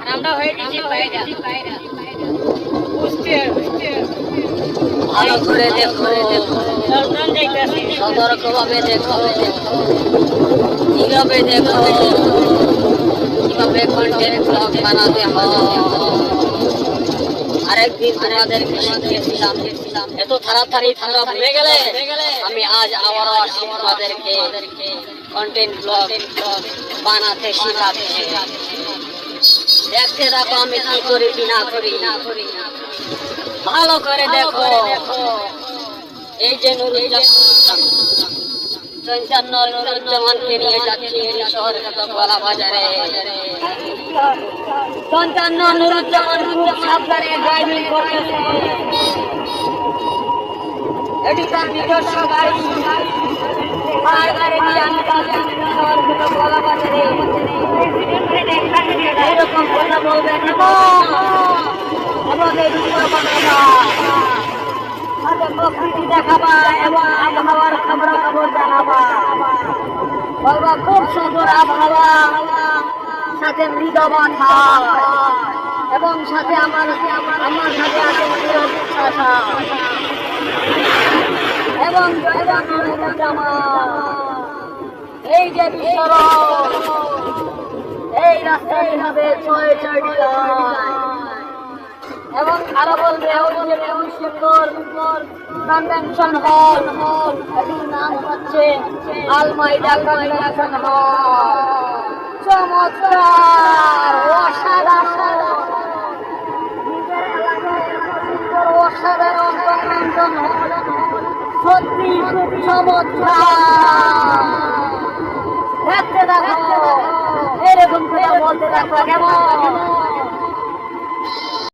আর আমরা হয়ে গেছি বাইরা। বুঝতে বুঝতে ভালো করে দেখো। লন্ডন সতর্ক ভাবে দেখো। কীভাবে দেখো? কীভাবে কন্টেন্ট ব্লগ বানাতে হয়? শিখিয়েছিলাম এত গেলে আমি আজ তোমাদেরকে কন্টেন্ট বানাতে শিখাচ্ছি দেখতে দেখো আমি কি করি কি না করি। ভালো করে দেখো। এই যে নুরুজ্জামান পঞ্চান্ন নুরুজ্জামানকে নিয়ে যাচ্ছি না। আমাদের দেখাবা এবং জানাবা বলবা খুব সুন্দর আবহাওয়া, সাথে মৃদবান এবং সাথে আমার আমার সাথে আছে এবং এই যে এই রাস্তায় হবে ছয় ছয়টি যে খুব সুন্দর কনভেনশন হল, এটির নাম হচ্ছে আলমাইডা কনভেনশন হল। চমৎকার, অসাধারণ। অসাধারণ কনভেনশন সত্যি চমৎকার। দেখতে দেখো, এরকম কেমন?